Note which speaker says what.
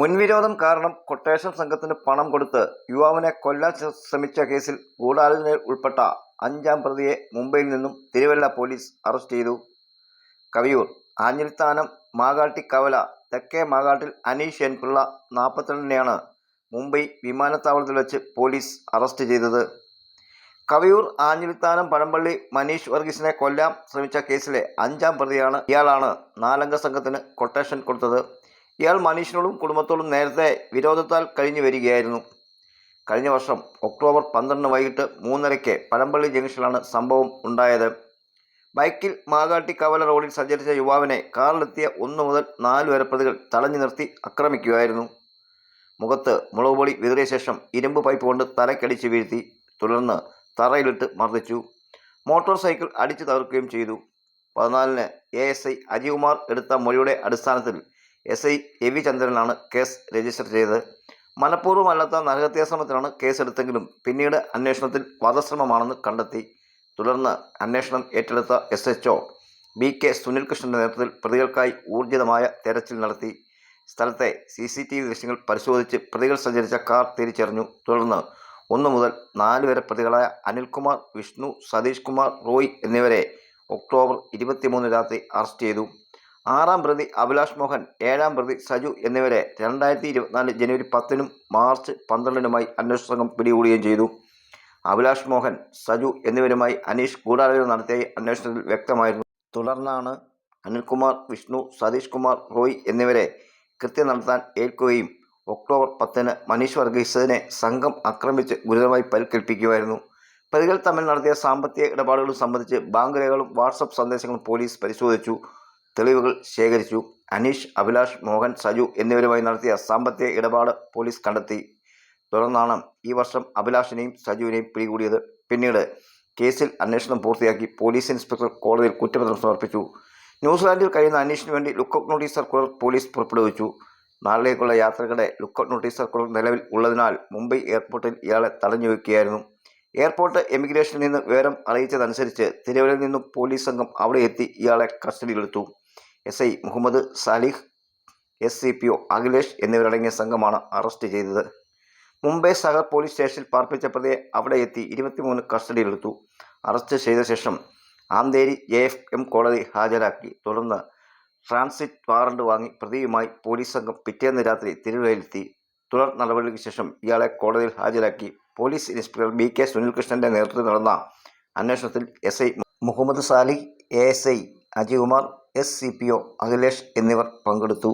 Speaker 1: മുൻവിരോധം കാരണം കൊട്ടേഷൻ സംഘത്തിന് പണം കൊടുത്ത് യുവാവിനെ കൊല്ലാൻ ശ്രമിച്ച കേസിൽ ഗൂഢാലോചനയിൽ ഉൾപ്പെട്ട അഞ്ചാം പ്രതിയെ മുംബൈയിൽ നിന്നും തിരുവല്ല പോലീസ് അറസ്റ്റ് ചെയ്തു. കവിയൂർ ആഞ്ഞിലിത്താനം മാകാട്ടി കവല തെക്കേ മാകാട്ടിൽ അനീഷ് എൻ പിള്ള നാൽപ്പത്തിരണ്ടിനെയാണ് മുംബൈ വിമാനത്താവളത്തിൽ വെച്ച് പോലീസ് അറസ്റ്റ് ചെയ്തത്. കവിയൂർ ആഞ്ഞിലിത്താനം പഴമ്പള്ളി മനീഷ് വർഗീസിനെ കൊല്ലാൻ ശ്രമിച്ച കേസിലെ അഞ്ചാം പ്രതിയാണ് ഇയാളാണ് നാലംഗ സംഘത്തിന് കൊട്ടേഷൻ കൊടുത്തത്. ഇയാൾ മനീഷിനോടും കുടുംബത്തോടും നേരത്തെ വിരോധത്താൽ കഴിഞ്ഞു വരികയായിരുന്നു. കഴിഞ്ഞ വർഷം ഒക്ടോബർ പന്ത്രണ്ടിന് വൈകിട്ട് മൂന്നരയ്ക്ക് പഴമ്പള്ളി ജംഗ്ഷനിലാണ് സംഭവം ഉണ്ടായത്. ബൈക്കിൽ മാകാട്ടി കവല റോഡിൽ സഞ്ചരിച്ച യുവാവിനെ കാറിലെത്തിയ ഒന്ന് മുതൽ നാല് വരെ പ്രതികൾ തടഞ്ഞു നിർത്തി ആക്രമിക്കുകയായിരുന്നു. മുഖത്ത് മുളക് പൊടി വിതറിയ ശേഷം ഇരുമ്പ് പൈപ്പ് കൊണ്ട് തലക്കടിച്ച് വീഴ്ത്തി തുടർന്ന് തറയിലിട്ട് മർദ്ദിച്ചു. മോട്ടോർ സൈക്കിൾ അടിച്ചു തകർക്കുകയും ചെയ്തു. പതിനാലിന് എ എസ് ഐ അജികുമാർ എടുത്ത മൊഴിയുടെ അടിസ്ഥാനത്തിൽ എസ് ഐ എ വി ചന്ദ്രനാണ് കേസ് രജിസ്റ്റർ ചെയ്തത്. മനഃപൂർവമല്ലാത്ത നരഹത്യാശ്രമത്തിലാണ് കേസെടുത്തെങ്കിലും പിന്നീട് അന്വേഷണത്തിൽ വധശ്രമമാണെന്ന് കണ്ടെത്തി. തുടർന്ന് അന്വേഷണം ഏറ്റെടുത്ത S H O B K സുനിൽകൃഷ്ണന്റെ നേതൃത്വത്തിൽ പ്രതികൾക്കായി ഊർജിതമായ തെരച്ചിൽ നടത്തി. സ്ഥലത്തെ സി സി ടി വി ദൃശ്യങ്ങൾ പരിശോധിച്ച് പ്രതികൾ സഞ്ചരിച്ച കാർ തിരിച്ചറിഞ്ഞു. തുടർന്ന് ഒന്നു മുതൽ നാല് വരെ പ്രതികളായ അനിൽകുമാർ വിഷ്ണു സതീഷ് കുമാർ റോയ് എന്നിവരെ ഒക്ടോബർ ഇരുപത്തിമൂന്ന് രാത്രി അറസ്റ്റ് ചെയ്തു. ആറാം പ്രതി അഭിലാഷ് മോഹൻ ഏഴാം പ്രതി സജു എന്നിവരെ രണ്ടായിരത്തി ഇരുപത്തിനാല് ജനുവരി പത്തിനും മാർച്ച് പന്ത്രണ്ടിനുമായി അന്വേഷണ സംഘം പിടികൂടുകയും ചെയ്തു. അഭിലാഷ് മോഹൻ സജു എന്നിവരുമായി അനീഷ് ഗൂഢാലോചന നടത്തിയ അന്വേഷണത്തിൽ വ്യക്തമായിരുന്നു. തുടർന്നാണ് അനിൽകുമാർ വിഷ്ണു സതീഷ് കുമാർ റോയ് എന്നിവരെ കൃത്യം നടത്താൻ ഏൽക്കുകയും ഒക്ടോബർ പത്തിന് മനീഷ് വർഗീസിനെ സംഘം ആക്രമിച്ച് ഗുരുതരമായി പരിക്കേൽപ്പിക്കുമായിരുന്നു പ്രതികൾ തമ്മിൽ നടത്തിയ സാമ്പത്തിക ഇടപാടുകളും സംബന്ധിച്ച് ബാങ്ക് രേഖകളും വാട്സപ്പ് സന്ദേശങ്ങളും പോലീസ് പരിശോധിച്ചു. തെളിവുകൾ ശേഖരിച്ചു. അനീഷ് അഭിലാഷ് മോഹൻ സജു എന്നിവരുമായി നടത്തിയ സാമ്പത്തിക ഇടപാട് പോലീസ് കണ്ടെത്തി. തുടർന്നാണ് ഈ വർഷം അഭിലാഷിനെയും സജുവിനെയും പിടികൂടിയത്. പിന്നീട് കേസിൽ അന്വേഷണം പൂർത്തിയാക്കി പോലീസ് ഇൻസ്പെക്ടർ കോടതിയിൽ കുറ്റപത്രം സമർപ്പിച്ചു. ന്യൂസിലാൻഡിൽ കഴിയുന്ന അനീഷിന് വേണ്ടി ലുക്കൌട്ട് നോട്ടീസ് സർക്കുലർ പോലീസ് പുറപ്പെടുവിച്ചു. നാളിലേക്കുള്ള യാത്രകളുടെ ലുക്കൌട്ട് നോട്ടീസ് സർക്കുലർ നിലവിൽ ഉള്ളതിനാൽ മുംബൈ എയർപോർട്ടിൽ ഇയാളെ തടഞ്ഞു വയ്ക്കുകയായിരുന്നു എയർപോർട്ട് എമിഗ്രേഷനിൽ നിന്ന് വിവരം അറിയിച്ചതനുസരിച്ച് തിരുവല്ലയിൽ നിന്നും പോലീസ് സംഘം അവിടെ എത്തി ഇയാളെ കസ്റ്റഡിയിലെടുത്തു. S I Muhammad Salih S C P O Akhilesh എന്നിവരടങ്ങിയ സംഘമാണ് അറസ്റ്റ് ചെയ്തത്. മുംബൈ സഹർ പോലീസ് സ്റ്റേഷനിൽ പാർപ്പിച്ച പ്രതിയെ അവിടെ എത്തി ഇരുപത്തിമൂന്ന് കസ്റ്റഡിയിലെടുത്തു. അറസ്റ്റ് ചെയ്ത ശേഷം ആന്തേരി ജെ എഫ് എം കോടതി ഹാജരാക്കി. തുടർന്ന് ട്രാൻസിറ്റ് വാറണ്ട് വാങ്ങി പ്രതിയുമായി പോലീസ് സംഘം പിറ്റേന്ന് രാത്രി തിരുവല്ലയിലെത്തി. തുടർ നടപടികൾക്ക് ശേഷം ഇയാളെ കോടതിയിൽ ഹാജരാക്കി. പോലീസ് ഇൻസ്പെക്ടർ ബി കെ സുനിൽകൃഷ്ണന്റെ നേതൃത്വത്തിൽ നടന്ന അന്വേഷണത്തിൽ S I Muhammad Salih A S I Ajikumar S C P O Akhilesh എന്നിവർ പങ്കെടുത്തു.